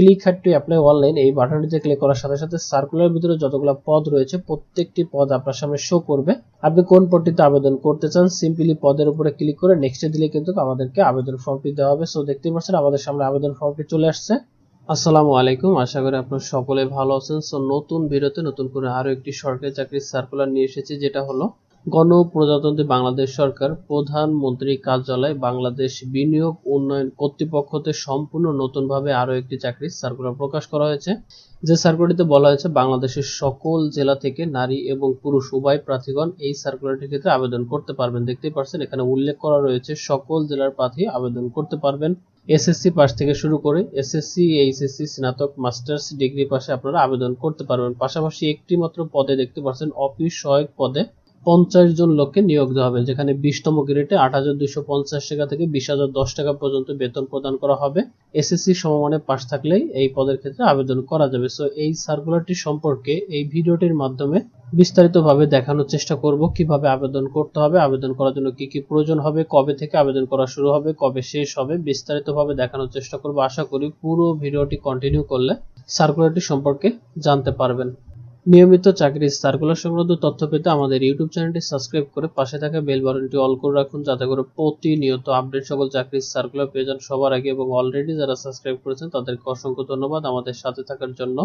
Click here to apply online এই বাটনটিতে click করার সাথে সাথে সার্কুলার ভিতরে যতগুলো পদ রয়েছে, প্রত্যেকটি পদ আপনার সামনে শো করবে। আপনি কোন পদটিতে আবেদন করতে চান সিম্পলি পদের উপরে ক্লিক করে নেক্সটে দিলে কিন্তু আমাদেরকে আবেদন ফর্মটি দেওয়া হবে। সো দেখতেই পাচ্ছেন আমাদের সামনে আবেদন ফর্মটি চলে আসছে। আসসালামু আলাইকুম, আশা করি আপনারা সকলে ভালো আছেন। সো নতুন ভিডিওতে নতুন করে আরও একটি সরকারি চাকরির সার্কুলার নিয়ে এসেছি, যেটা হলো গণপ্রজাতন্ত্রী বাংলাদেশ সরকার প্রধানমন্ত্রী কার্যালয় বাংলাদেশ বিনিয়োগ উন্নয়ন কর্তৃপক্ষতে সম্পূর্ণ নতুনভাবে আরও একটি চাকরির সার্কুলার প্রকাশ করা হয়েছে। যে সার্কুলারটিতে বলা হয়েছে, বাংলাদেশের সকল জেলা থেকে নারী এবং পুরুষ উভয় প্রার্থীগণ এই সার্কুলারটির ক্ষেত্রে আবেদন করতে পারবেন। দেখতেই পাচ্ছেন এখানে উল্লেখ করা রয়েছে, সকল জেলার প্রার্থী আবেদন করতে পারবেন। এসএসসি পাস থেকে শুরু করে এসএসসি, এইচএসসি, স্নাতক, মাস্টার্স ডিগ্রি পাশে আপনারা আবেদন করতে পারবেন। পাশাপাশি একটি মাত্র পদে দেখতে পাচ্ছেন, অফিস সহায়ক পদে। পঞ্চাশ জন লোককে নিয়োগ দেওয়া হবে, যেখানে বিশতম গ্রেডে আট হাজার দুইশো পঞ্চাশ টাকা থেকে বিশ হাজার দশ টাকা পর্যন্ত বেতন প্রদান করা হবে। এসএসসি সমমানে পাশ থাকলেই এই পদের ক্ষেত্রে আবেদন করা যাবে। সো এই সার্কুলারটি সম্পর্কে এই ভিডিওটির মাধ্যমে বিস্তারিতভাবে দেখানোর চেষ্টা করব, কীভাবে আবেদন করতে হবে, আবেদন করার জন্য কি কি প্রয়োজন হবে, কবে থেকে আবেদন করা শুরু হবে, কবে শেষ হবে, বিস্তারিতভাবে দেখানোর চেষ্টা করব। আশা করি পুরো ভিডিওটি কন্টিনিউ করলে সার্কুলারটি সম্পর্কে জানতে পারবেন। নিয়মিত চাকরির সার্কুলার সংক্রান্ত তথ্য পেতে আমাদের ইউটিউব চ্যানেলটি সাবস্ক্রাইব করে পাশে থাকা বেল বাটনটি অল করে রাখুন, যাতে করে প্রতিনিয়ত আপডেট সকল চাকরির সার্কুলার পেয়ে যান সবার আগে এবং অলরেডি যারা সাবস্ক্রাইব করেছেন, তাদেরকে অসংখ্য ধন্যবাদ আমাদের সাথে থাকার জন্য।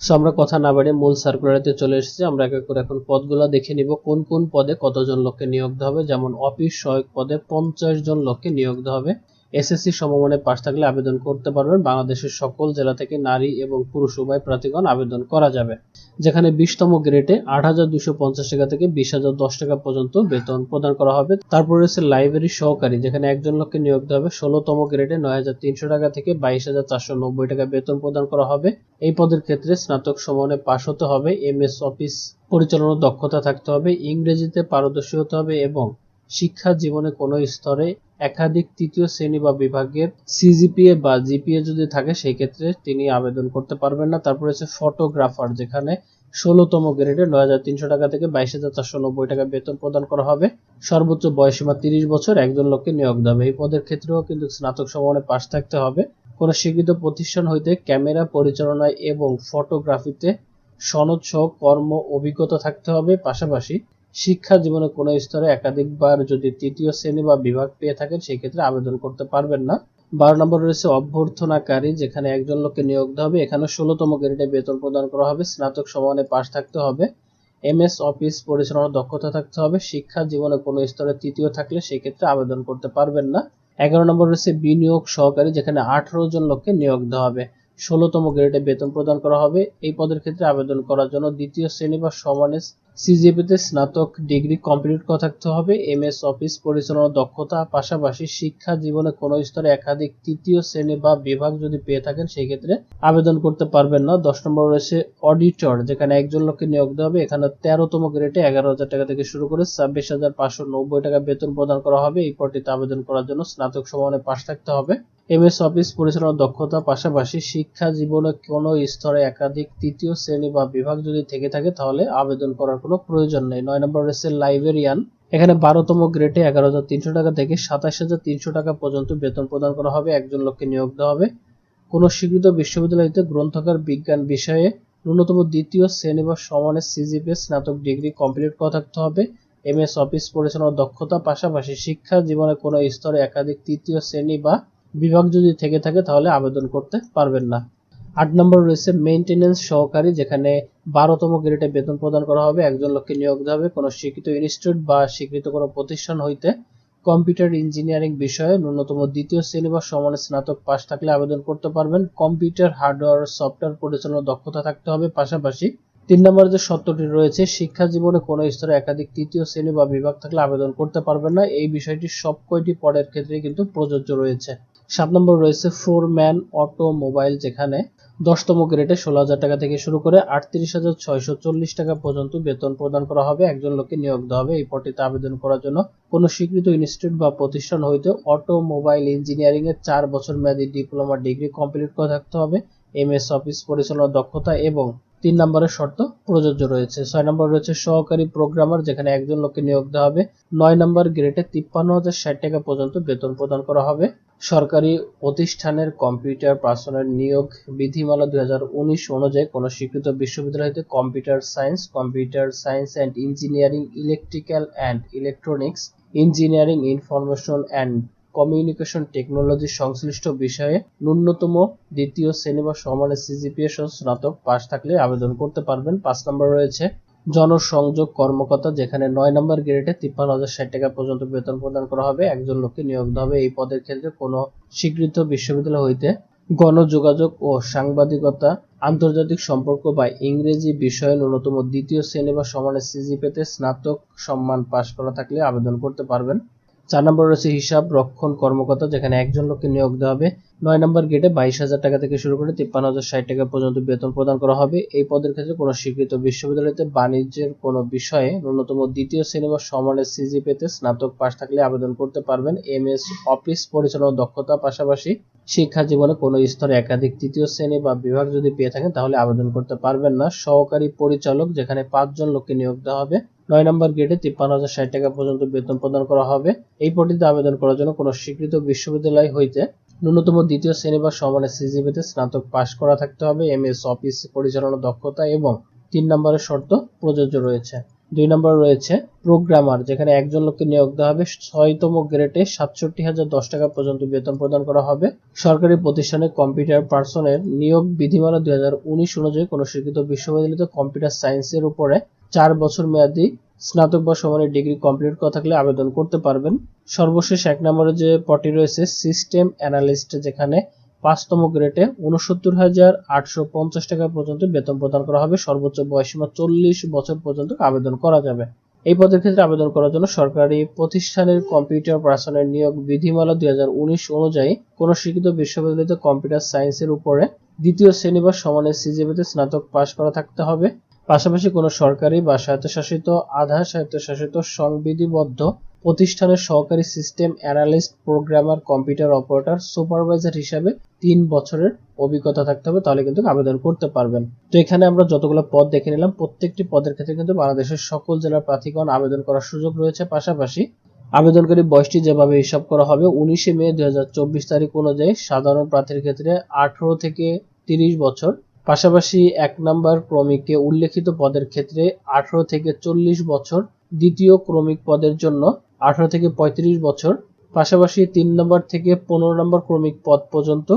সো আমরা কথা না বাড়িয়ে মূল সার্কুলারিতে চলে এসেছি। আমরা এক এক করে এখন পদগুলো দেখে নিব। কোন কোন পদে কতজন লোককে নিয়োগ দেওয়া হবে? যেমন অফিস সহায়ক পদে পঞ্চাশ জন লোককে নিয়োগ দেওয়া হবে। এসএসসি সমমানে পাশ থাকলে আবেদন করতে পারবেন। বাংলাদেশের সকল জেলা থেকে নারী এবং পুরুষ উভয় প্রার্থীগণ আবেদন করা যাবে। যেখানে বিশতম গ্রেডে আট হাজার দুশো পঞ্চাশ টাকা থেকে বিশ হাজার দশ টাকা পর্যন্ত বেতন প্রদান করা হবে। তারপর রয়েছে লাইব্রেরি সহকারী, যেখানে একজন লোককে নিয়োগ দেওয়া হবে। ষোলোতম গ্রেডে নয় হাজার তিনশো টাকা থেকে বাইশ হাজার চারশো নব্বই টাকা বেতন প্রদান করা হবে। এই পদের ক্ষেত্রে স্নাতক সমানে পাশ হতে হবে। এম এস অফিস পরিচালনার দক্ষতা থাকতে হবে। ইংরেজিতে পারদর্শী হতে হবে এবং শিক্ষা জীবনে কোনো স্তরে একাধিক তৃতীয় শ্রেণি বা বিভাগের সিজিপিএ বা জিপিএ যদি থাকে সেই ক্ষেত্রে তিনি আবেদন করতে পারবেন না। তারপর হচ্ছে ফটোগ্রাফার, যেখানে ষোলোতম গ্রেডে নয় হাজার তিনশো টাকা থেকে বাইশ হাজার চারশো নব্বই টাকা বেতন প্রদান করা হবে। সর্বোচ্চ বয়সীমা তিরিশ বছর, একজন লোককে নিয়োগ দেবে এই পদের ক্ষেত্রেও কিন্তু স্নাতক সমানে পাশ থাকতে হবে। কোন স্বীকৃত প্রতিষ্ঠান হইতে ক্যামেরা পরিচালনায় এবং ফটোগ্রাফিতে সনদ সহ কর্ম অভিজ্ঞতা থাকতে হবে। পাশাপাশি শিক্ষা জীবনে কোনো স্তরে একাধিকবার যদি তৃতীয় শ্রেণি বা বিভাগ পেয়ে থাকেন সেই ক্ষেত্রে আবেদন করতে পারবেন না। বারো নম্বর রয়েছে অভ্যর্থনাকারী, যেখানে একজন লোককে নিয়োগ দেওয়া হবে। এখানে ষোলোতম গ্রেডে বেতন প্রদান করা হবে। স্নাতক সমানে পাশ থাকতে হবে। এম এস অফিস পরিচালনার দক্ষতা থাকতে হবে। শিক্ষা জীবনে কোনো স্তরে তৃতীয় থাকলে সেই ক্ষেত্রে আবেদন করতে পারবেন না। এগারো নম্বর রয়েছে বিনিয়োগ সহকারী, যেখানে আঠারো জন লোককে নিয়োগ দেওয়া হবে। ষোলোতম গ্রেডে বেতন প্রদান করা হবে। এই পদের ক্ষেত্রে আবেদন করার জন্য দ্বিতীয় শ্রেণি বা সমানে সিজিপিতে স্নাতক ডিগ্রি কমপ্লিট করা থাকতে হবে। এম এস অফিস পরিচালনা দক্ষতা পাশাপাশি শিক্ষা জীবনে কোনো স্তরে একাধিক তৃতীয় শ্রেণি বা বিভাগ যদি পেয়ে থাকেন সেই ক্ষেত্রে আবেদন করতে পারবেন না। দশ নম্বর রয়েছে অডিটর, যেখানে একজন লোককে নিয়োগ দেওয়া হবে। এখানে তেরোতম গ্রেডে এগারো হাজার টাকা থেকে শুরু করে ছাব্বিশ হাজার পাঁচশো নব্বই টাকা বেতন প্রদান করা হবে। এই পদটিতে আবেদন করার জন্য স্নাতক সমানে পাশ থাকতে হবে। এমএস অফিস পরিচালনার দক্ষতা পাশাপাশি শিক্ষা জীবনে কোনো স্তরে একাধিক তৃতীয় শ্রেণি বা বিভাগ যদি থেকে থাকে, তাহলে আবেদন করার কোনো প্রয়োজন নেই। নয় নম্বর রয়েছে লাইব্রেরিয়ান। এখানে বারোতম গ্রেডে এগারো হাজার তিনশো টাকা থেকে সাতাশ হাজার তিনশো টাকা পর্যন্ত বেতন প্রদান করা হবে, একজন লোককে নিয়োগ দেওয়া হবে। কোনো স্বীকৃত বিশ্ববিদ্যালয়তে গ্রন্থকার বিজ্ঞান বিষয়ে ন্যূনতম দ্বিতীয় শ্রেণি বা সমানের সিজিপি স্নাতক ডিগ্রি কমপ্লিট করা থাকতে হবে। এম এস অফিস পরিচালনার দক্ষতা পাশাপাশি শিক্ষা জীবনে কোনো স্তরে একাধিক তৃতীয় শ্রেণি বা বিভাগ যদি থেকে থাকে তাহলে আবেদন করতে পারবেন না। আট নম্বর রয়েছে মেইনটেনেন্স সহকারী, যেখানে বারোতম গ্রেডে বেতন প্রদান করা হবে। একজন লোককে নিয়োগ দেওয়া হবে। কোনো স্বীকৃত ইনস্টিটিউট বা স্বীকৃত কোনো প্রতিষ্ঠান হইতে কম্পিউটার ইঞ্জিনিয়ারিং বিষয়ে ন্যূনতম দ্বিতীয় শ্রেণি বা সমানে স্নাতক পাশ থাকলে আবেদন করতে পারবেন। কম্পিউটার হার্ডওয়্যার সফটওয়্যার পরিচালনার দক্ষতা থাকতে হবে পাশাপাশি। তিন নম্বর যে সত্যটি রয়েছে, শিক্ষা জীবনে কোনো স্তরে একাধিক তৃতীয় শ্রেণি বা বিভাগ থাকলে আবেদন করতে পারবেন না। এই বিষয়টি সব কয়টি পদের ক্ষেত্রে কিন্তু প্রযোজ্য রয়েছে। সাত নম্বর রয়েছে ফোর ম্যান অটোমোবাইল যেখানে দশতম গ্রেডে ষোলো হাজার টাকা থেকে শুরু করে আটত্রিশ হাজার ছয়শো চল্লিশ টাকা পর্যন্ত বেতন প্রদান করা হবে। একজন লোককে নিয়োগ দেওয়া হবে। এই পদটিতে আবেদন করার জন্য কোনো স্বীকৃত ইনস্টিটিউট বা প্রতিষ্ঠান হইতে অটোমোবাইল ইঞ্জিনিয়ারিং এর চার বছর মেয়াদী ডিপ্লোমা ডিগ্রি কমপ্লিট করে থাকতে হবে। এম এস অফিস পরিচালনার দক্ষতা এবং তিন নম্বরের শর্ত প্রযোজ্য রয়েছে। ছয় নম্বর রয়েছে সহকারী প্রোগ্রামার যেখানে একজন লোককে নিয়োগ দেওয়া হবে। নয় নম্বর গ্রেডে তিপ্পান্ন হাজার ষাট টাকা পর্যন্ত বেতন প্রদান করা হবে। সরকারি প্রতিষ্ঠানের কম্পিউটার পার্সোনাল নিয়োগ বিধিমালা দুই হাজার উনিশ অনুযায়ী কোনো স্বীকৃত বিশ্ববিদ্যালয় হতে computer science computer science and engineering, electrical and electronics, engineering, information and communication technology সংশ্লিষ্ট বিষয়ে ন্যূনতম দ্বিতীয় শ্রেণি বা সমানের সিজিপিএ সহ স্নাতক পাশ থাকলে আবেদন করতে পারবেন। পাঁচ নম্বর রয়েছে জনসংযোগ কর্মকর্তা, যেখানে নয় নম্বর গ্রেডে তিপ্পান্ন হাজার ষাট টাকা পর্যন্ত বেতন প্রদান করা হবে, একজন লোককে নিয়োগ দেওয়া হবে। এই পদের ক্ষেত্রে কোনো স্বীকৃত বিশ্ববিদ্যালয় হইতে গণযোগাযোগ ও সাংবাদিকতা, আন্তর্জাতিক সম্পর্ক বা ইংরেজি বিষয়ে ন্যূনতম দ্বিতীয় শ্রেণি বা সমানের সিজি পেতে স্নাতক সম্মান পাশ করা থাকলে আবেদন করতে পারবেন। চার নম্বর রয়েছে হিসাব রক্ষণ কর্মকর্তা, যেখানে একজন লোককে নিয়োগ দেওয়া হবে। নয় নম্বর গেটে বাইশ হাজার টাকা থেকে শুরু করে তিপ্পান্ন হাজার ষাট টাকা পর্যন্ত বেতন প্রদান করা হবে। এই পদের ক্ষেত্রে কোনো স্বীকৃত বিশ্ববিদ্যালয়তে বাণিজ্যের কোনো বিষয়ে ন্যূনতম দ্বিতীয় শ্রেণি সমানের সিজি পেতে স্নাতক পাশ থাকলে আবেদন করতে পারবেন। এম এস অফিস পরিচালনা দক্ষতা পাশাপাশি শিক্ষা জীবনে কোনো স্তরে একাধিক তৃতীয় শ্রেণি বা বিভাগ যদি পেয়ে থাকেন তাহলে আবেদন করতে পারবেন না। সহকারী পরিচালক যেখানে পাঁচজন লোককে নিয়োগ দেওয়া হবে, নয় নম্বর গ্রেডে তিপ্পান্ন হাজার ষাট টাকা পর্যন্ত বেতন প্রদান করা হবে। এই পদটিতে আবেদন করার জন্য কোনো স্বীকৃত বিশ্ববিদ্যালয় হইতে ন্যূনতম দ্বিতীয় শ্রেণি বা সমানের সিজিপিতে স্নাতক পাশ করা থাকতে হবে। এম এস অফিস পরিচালনা দক্ষতা এবং তিন নম্বরের শর্ত প্রযোজ্য রয়েছে। দুই নম্বর রয়েছে প্রোগ্রামার, যেখানে একজন লোককে নিয়োগ দেওয়া হবে। ছয়তম গ্রেডে সাতষট্টি হাজার দশ টাকা পর্যন্ত বেতন প্রদান করা হবে। সরকারি প্রতিষ্ঠানে কম্পিউটার পার্সনের নিয়োগ বিধিমালা দুই হাজার উনিশ অনুযায়ী কোনো স্বীকৃত বিশ্ববিদ্যালয়তে কম্পিউটার সায়েন্সের উপরে চার বছর মেয়াদী স্নাতক বা সমানের ডিগ্রি কমপ্লিট করা থাকলে আবেদন করতে পারবেন। সর্বশেষ এক নম্বরে যে পটি রয়েছে, সিস্টেম অ্যানালিস্ট, যেখানে পাঁচতম গ্রেডে উনসত্তর হাজার আটশো পঞ্চাশ টাকা পর্যন্ত বেতন প্রদান করা হবে। সর্বোচ্চ বয়সীমা চল্লিশ বছর পর্যন্ত আবেদন করা যাবে। এই পদের ক্ষেত্রে আবেদন করার জন্য সরকারি প্রতিষ্ঠানের কম্পিউটার পার্সনের নিয়োগ বিধিমালা দুই হাজার উনিশ অনুযায়ী কোন স্বীকৃত বিশ্ববিদ্যালয়তে কম্পিউটার সায়েন্সের উপরে দ্বিতীয় শ্রেণি বা সমানের সিজিপিতে স্নাতক পাশ করা থাকতে হবে। পাশাপাশি কোনো সরকারি বা স্বায়ত্তশাসিত, আধা স্বায়ত্তশাসিত, সংবিধিবদ্ধ প্রতিষ্ঠানের সহকারী system analyst, programmer, computer operator, supervisor হিসাবে তিন বছরের অভিজ্ঞতা থাকতে হবে, তাহলে কিন্তু আবেদন করতে পারবেন। তো এখানে আমরা যতগুলো পদ দেখে নিলাম, প্রত্যেকটি পদের ক্ষেত্রে কিন্তু বাংলাদেশের সকল জেলার প্রার্থীগণ আবেদন করার সুযোগ রয়েছে। পাশাপাশি আবেদনকারী বয়সটি যেভাবে হিসাব করা হবে, উনিশে মে দু হাজার চব্বিশ তারিখ অনুযায়ী সাধারণ প্রার্থীর ক্ষেত্রে আঠারো থেকে তিরিশ বছর। পাশাপাশি এক নাম্বার ক্রমিকে উল্লেখিত পদের ক্ষেত্রে আঠারো থেকে চল্লিশ বছর। দ্বিতীয় ক্রমিক পদের জন্য আঠারো থেকে ৩৫ বছর, পাশাপাশি তিন নম্বর থেকে পনেরো নম্বর ক্রমিক পদ পর্যন্ত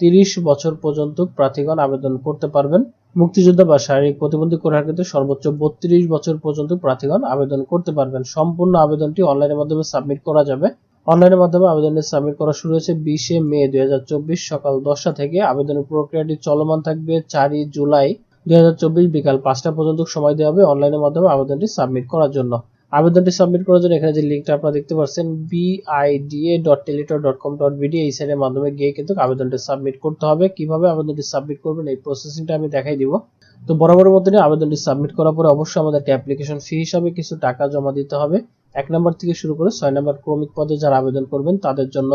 তিরিশ বছর পর্যন্ত প্রার্থীগণ আবেদন করতে পারবেন। মুক্তিযোদ্ধা বা শারীরিক প্রতিবন্ধী কোটার ক্ষেত্রে সর্বোচ্চ বত্রিশ বছর পর্যন্ত প্রার্থীগণ আবেদন করতে পারবেন। সম্পূর্ণ আবেদনটি অনলাইনের মাধ্যমে সাবমিট করা যাবে। অনলাইনের মাধ্যমে আবেদনের সাবমিট করা শুরু হয়েছে বিশে মে দুই হাজার চব্বিশ সকাল দশটা থেকে। আবেদনের প্রক্রিয়াটি চলমান থাকবে চারই জুলাই দুই হাজার চব্বিশ বিকাল পাঁচটা পর্যন্ত। সময় দেওয়া হবে অনলাইনের মাধ্যমে আবেদনটি সাবমিট করার জন্য। আবেদনটি সাবমিট করার জন্য এখানে যে লিঙ্কটা আপনারা দেখতে পাচ্ছেন BIDA dot teletalk dot com dot BD এই সাইটের মাধ্যমে গিয়ে কিন্তু আবেদনটি সাবমিট করতে হবে। কীভাবে আবেদনটি সাবমিট করবেন, এই প্রসেসিংটা আমি দেখাই দিব। তো বরাবর মতনই আবেদনটি সাবমিট করার পরে অবশ্যই আমাদেরকে অ্যাপ্লিকেশন ফি হিসাবে কিছু টাকা জমা দিতে হবে। এক নম্বর থেকে শুরু করে ছয় নম্বর ক্রমিক পদে যারা আবেদন করবেন, তাদের জন্য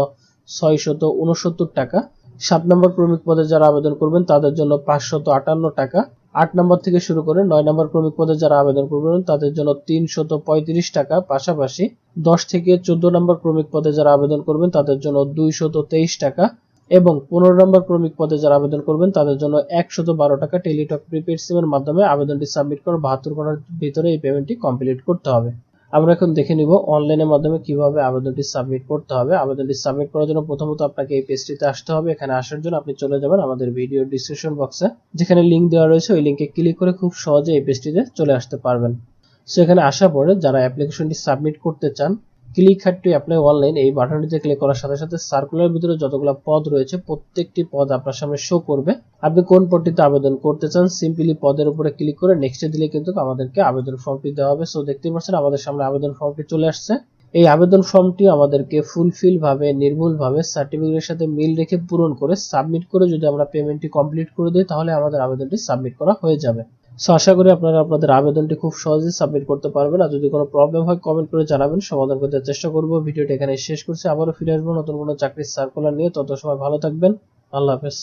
ছয়শত উনসত্তর টাকা। সাত নম্বর ক্রমিক পদে যারা আবেদন করবেন, তাদের জন্য পাঁচশত আটান্ন টাকা। আট নম্বর থেকে শুরু করে নয় নম্বর ক্রমিক পদে যারা আবেদন করবেন, তাদের জন্য তিনশত পঁয়ত্রিশ টাকা। পাশাপাশি দশ থেকে চোদ্দ নম্বর ক্রমিক পদে যারা আবেদন করবেন, তাদের জন্য দুইশত তেইশ টাকা। এবং পনেরো নম্বর ক্রমিক পদে যারা আবেদন করবেন, তাদের জন্য একশত বারো টাকা টেলিটক প্রিপেড সিমের মাধ্যমে আবেদনটি সাবমিট করে বাহাত্তর ঘণ্টার ভিতরে এই পেমেন্টটি কমপ্লিট করতে হবে। আমরা এখন দেখে নিব অনলাইনের মাধ্যমে কীভাবে আবেদনটি সাবমিট করতে হবে। আবেদনটি সাবমিট করার জন্য প্রথমত আপনাকে এই পেজটিতে আসতে হবে। এখানে আসার জন্য আপনি চলে যাবেন আমাদের ভিডিও ডিসক্রিপশন বক্সে যেখানে লিঙ্ক দেওয়া রয়েছে। ওই লিঙ্কে ক্লিক করে খুব সহজে এই পেজটিতে চলে আসতে পারবেন। সো এখানে আসার পরে যারা অ্যাপ্লিকেশনটি সাবমিট করতে চান click here to apply online এই বাটনটিতে ক্লিক করার সাথে সাথে সার্কুলার ভিতরে যতগুলো পদ রয়েছে প্রত্যেকটি পদ আপনার সামনে শো করবে। আপনি কোন পদটিতে আবেদন করতে চান সিম্পলি পদের উপরে ক্লিক করে নেক্সটে দিলে কিন্তু আমাদেরকে আবেদন ফর্মটি দেওয়া হবে। সো দেখতে পাচ্ছেন আমাদের সামনে আবেদন ফর্মটি চলে আসছে। এই আবেদন ফর্মটি আমাদেরকে ফুলফিল ভাবে নির্ভুল ভাবে সার্টিফিকেটের সাথে মিল রেখে পূরণ করে সাবমিট করে যদি আমরা পেমেন্টটি কমপ্লিট করে দিই, তাহলে আমাদের আবেদনটি সাবমিট করা হয়ে যাবে। সো আশা করি আপনারা আপনাদের আবেদনটি খুব সহজে সাবমিট করতে পারবেন। আর যদি কোনো প্রবলেম হয় কমেন্ট করে জানাবেন। সমাধান করতে চেষ্টা করব। ভিডিওটি এখানে শেষ করছি। আবারও ফিরে আসব নতুন কোনো চাকরির সার্কুলার নিয়ে। তত সময় ভালো থাকবেন। আল্লাহ হাফেজ।